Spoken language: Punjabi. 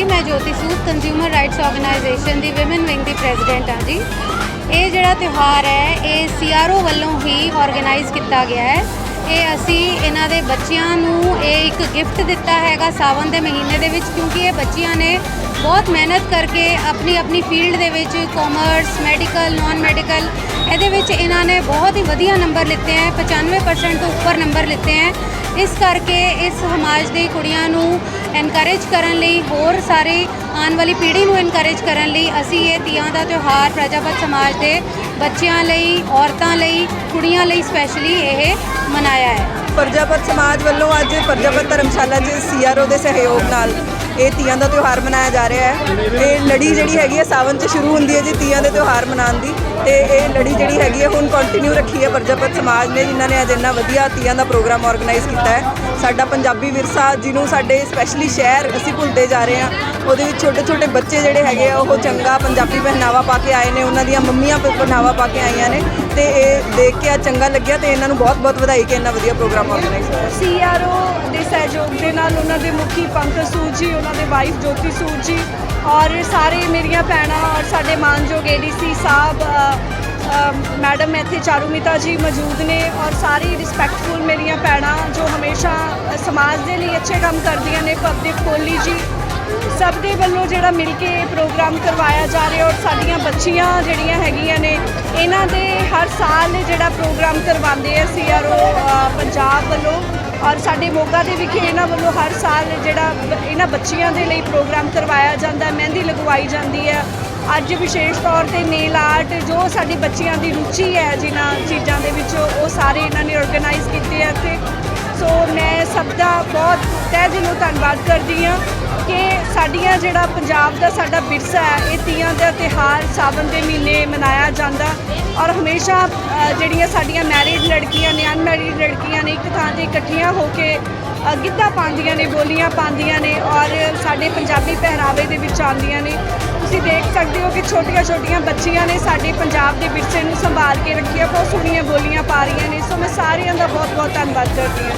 ਜੀ, ਮੈਂ Jyoti Sood consumer rights organisation ਦੀ ਔਮਨ ਵਿੰਗ ਦੀ ਪ੍ਰੈਜ਼ੀਡੈਂਟ ਹਾਂ ਜੀ। ਇਹ ਜਿਹੜਾ ਤਿਉਹਾਰ ਹੈ, ਇਹ ਸੀਆਰਓ ਵੱਲੋਂ ਹੀ ਆਰਗੇਨਾਈਜ਼ ਕੀਤਾ ਗਿਆ ਹੈ। ਇਹ ਅਸੀਂ ਇਹਨਾਂ ਦੇ ਬੱਚਿਆਂ ਨੂੰ ਇਹ ਇੱਕ ਗਿਫਟ ਦਿੱਤਾ ਹੈਗਾ ਸਾਵਨ ਦੇ ਮਹੀਨੇ ਦੇ ਵਿੱਚ, ਕਿਉਂਕਿ ਇਹ ਬੱਚਿਆਂ ਨੇ ਬਹੁਤ ਮਿਹਨਤ ਕਰਕੇ ਆਪਣੀ ਆਪਣੀ ਫੀਲਡ ਦੇ ਵਿੱਚ ਕਾਮਰਸ ਮੈਡੀਕਲ ਨਾਨ ਮੈਡੀਕਲ ਇਹਦੇ ਵਿੱਚ ਇਹਨਾਂ ਨੇ ਬਹੁਤ ਹੀ ਵਧੀਆ ਨੰਬਰ ਲਿੱਤੇ ਹੈ। 95% ਤੋਂ ਉੱਪਰ ਨੰਬਰ ਲਿੱਤੇ ਹੈ। ਇਸ ਕਰਕੇ ਇਸ ਸਮਾਜ ਦੇ ਕੁੜੀਆਂ ਨੂੰ ਐਨਕਰੇਜ ਕਰਨ ਲਈ, ਹੋਰ ਸਾਰੇ ਆਉਣ ਵਾਲੀ ਪੀੜ੍ਹੀ ਨੂੰ ਐਨਕਰੇਜ ਕਰਨ ਲਈ ਅਸੀਂ ਇਹ ਤੀਆਂ ਦਾ ਤਿਉਹਾਰ ਪ੍ਰਜਾਪਤ ਸਮਾਜ ਦੇ ਬੱਚਿਆਂ ਲਈ, ਔਰਤਾਂ ਲਈ, ਕੁੜੀਆਂ ਲਈ ਸਪੈਸ਼ਲੀ ਇਹ ਮਨਾਇਆ ਹੈ। ਪ੍ਰਜਾਪਤ ਸਮਾਜ ਵੱਲੋਂ ਅੱਜ ਪ੍ਰਜਾਪਤ ਧਰਮਸ਼ਾਲਾ 'ਚ ਸੀਆਰਓ ਦੇ ਸਹਿਯੋਗ ਨਾਲ ਇਹ ਤੀਆਂ ਦਾ ਤਿਉਹਾਰ ਮਨਾਇਆ ਜਾ ਰਿਹਾ ਹੈ। ਇਹ ਲੜੀ ਜਿਹੜੀ ਹੈਗੀ ਹੈ ਸਾਵਨ 'ਚ ਸ਼ੁਰੂ ਹੁੰਦੀ ਹੈ ਜੀ ਤੀਆਂ ਦੇ ਤਿਉਹਾਰ ਮਨਾਉਣ ਦੀ। ਤੇ ਇਹ ਲੜੀ ਜਿਹੜੀ ਹੈਗੀ ਹੈ, ਹੁਣ ਕੰਟੀਨਿਊ ਰੱਖੀ ਹੈ ਪ੍ਰਜਾਪਤ ਸਮਾਜ ਨੇ, ਜਿਨ੍ਹਾਂ ਨੇ ਅੱਜ ਇੰਨਾ ਵਧੀਆ ਤੀਆਂ ਦਾ ਪ੍ਰੋਗਰਾਮ ਆਰਗੇਨਾਈਜ਼ ਕੀਤਾ ਹੈ। ਸਾਡਾ ਪੰਜਾਬੀ ਵਿਰਸਾ ਜਿਹਨੂੰ ਸਾਡੇ ਸਪੈਸ਼ਲੀ ਸ਼ਹਿਰ ਅਸੀਂ ਭੁੱਲਦੇ ਜਾ ਰਹੇ ਹਾਂ। ਉਹਦੇ ਵਿੱਚ ਛੋਟੇ ਛੋਟੇ ਬੱਚੇ ਜਿਹੜੇ ਹੈਗੇ ਆ, ਉਹ ਚੰਗਾ ਪੰਜਾਬੀ ਪਹਿਨਾਵਾ ਪਾ ਕੇ ਆਏ ਨੇ, ਉਹਨਾਂ ਦੀਆਂ ਮੰਮੀਆਂ ਪ- ਪਹਿਨਾਵਾ ਪਾ ਕੇ ਆਈਆਂ ਨੇ। ਤੇ ਇਹ ਦੇਖ ਕੇ ਆ ਚੰਗਾ ਲੱਗਿਆ ਤੇ ਇਹਨਾਂ ਨੂੰ ਬਹੁਤ ਬਹੁਤ ਵਧਾਈ ਕਿ ਇੰਨਾ ਵਧੀਆ ਪ੍ਰੋਗਰਾਮ ਆਰਗੇਨਾਈਜ਼ ਹੋਇਆ ਸੀਆਰਓ ਦੇ ਸਹਿਯੋਗ ਦੇ ਨਾਲ ਉਹਨਾਂ ਦੇ ਮੁਖੀ ਪੰਕਜ ਸੂਦ ਜੀ ਉਹਨਾਂ ਦੇ ਵਾਈਫ ਜੋਤੀ ਸੂਦ ਜੀ ਔਰ ਸਾਰੇ ਮੇਰੀਆਂ ਭੈਣਾਂ ਔਰ ਸਾਡੇ ਮਾਨਯੋਗ ਏਡੀਸੀ ਸਾਹਿਬ ਅ, ਅ, ਮੈਡਮ ਇੱਥੇ ਚਾਰੂਮਿਤਾ ਜੀ ਮੌਜੂਦ ਨੇ ਔਰ ਸਾਰੀ ਰਿਸਪੈਕਟਫੁਲ ਮੇਰੀਆਂ ਭੈਣਾਂ ਜੋ ਹਮੇਸ਼ਾ ਸਮਾਜ ਦੇ ਲਈ ਅੱਛੇ ਕੰਮ ਕਰਦੀਆਂ ਨੇ ਪਬਲਿਕ ਕੋਹਲੀ ਜੀ। ਸਭ ਦੇ ਵੱਲੋਂ ਜਿਹੜਾ ਮਿਲ ਕੇ ਪ੍ਰੋਗਰਾਮ ਕਰਵਾਇਆ ਜਾ ਰਿਹਾ ਔਰ ਸਾਡੀਆਂ ਬੱਚੀਆਂ ਜਿਹੜੀਆਂ ਹੈਗੀਆਂ ਨੇ ਇਹਨਾਂ ਦੇ ਹਰ ਸਾਲ ਜਿਹੜਾ ਪ੍ਰੋਗਰਾਮ ਕਰਵਾਉਂਦੇ ਆ ਸੀਆਰਓ ਪੰਜਾਬ ਵੱਲੋਂ। ਔਰ ਸਾਡੇ ਮੋਗਾ ਦੇ ਵਿਖੇ ਇਹਨਾਂ ਵੱਲੋਂ ਹਰ ਸਾਲ ਜਿਹੜਾ ਇਹਨਾਂ ਬੱਚੀਆਂ ਦੇ ਲਈ ਪ੍ਰੋਗਰਾਮ ਕਰਵਾਇਆ ਜਾਂਦਾ ਮਹਿੰਦੀ ਲਗਵਾਈ ਜਾਂਦੀ ਹੈ। ਅੱਜ ਵਿਸ਼ੇਸ਼ ਤੌਰ ਤੇ ਨੇਲ ਆਰਟ ਜੋ ਸਾਡੀ ਬੱਚੀਆਂ ਦੀ ਰੁਚੀ ਹੈ ਜਿਨ੍ਹਾਂ ਚੀਜ਼ਾਂ ਦੇ ਵਿੱਚ, ਉਹ ਸਾਰੇ ਇਹਨਾਂ ਨੇ ਆਰਗੇਨਾਈਜ਼ ਕੀਤੇ ਆ ਇੱਥੇ। ਸੋ ਮੈਂ ਸਭ ਦਾ ਬਹੁਤ ਤਹਿ ਦਿਲੋਂ ਧੰਨਵਾਦ ਕਰਦੀ ਹਾਂ। ਕਿ ਸਾਡੀਆਂ ਜਿਹੜਾ ਪੰਜਾਬ ਦਾ ਸਾਡਾ ਵਿਰਸਾ ਹੈ, ਇਹ ਤੀਆਂ ਦਾ ਤਿਹਾਰ ਸਾਵਣ ਦੇ ਮਹੀਨੇ ਮਨਾਇਆ ਜਾਂਦਾ ਔਰ ਹਮੇਸ਼ਾ ਜਿਹੜੀਆਂ ਸਾਡੀਆਂ ਮੈਰਿਡ ਲੜਕੀਆਂ ਨੇ ਅਨਮੈਰਿਡ ਲੜਕੀਆਂ ਨੇ, ਇੱਕ ਥਾਂ ਤੇ ਇਕੱਠੀਆਂ ਹੋ ਕੇ ਗਿੱਧਾ ਪਾਉਂਦੀਆਂ ਨੇ, ਬੋਲੀਆਂ ਪਾਉਂਦੀਆਂ ਨੇ ਔਰ ਸਾਡੇ ਪੰਜਾਬੀ ਪਹਿਰਾਵੇ ਦੇ ਵਿੱਚ ਆਉਂਦੀਆਂ ਨੇ। ਤੁਸੀਂ ਦੇਖ ਸਕਦੇ ਹੋ ਕਿ ਛੋਟੀਆਂ ਛੋਟੀਆਂ ਬੱਚੀਆਂ ਨੇ ਸਾਡੇ ਪੰਜਾਬ ਦੇ ਵਿਰਸੇ ਨੂੰ ਸੰਭਾਲ ਕੇ ਰੱਖਿਆ, ਬਹੁਤ ਸੋਹਣੀਆਂ ਬੋਲੀਆਂ ਪਾ ਰਹੀਆਂ ਨੇ। ਸੋ ਮੈਂ ਸਾਰਿਆਂ ਦਾ ਬਹੁਤ ਬਹੁਤ ਧੰਨਵਾਦ ਕਰਦੀ ਹਾਂ।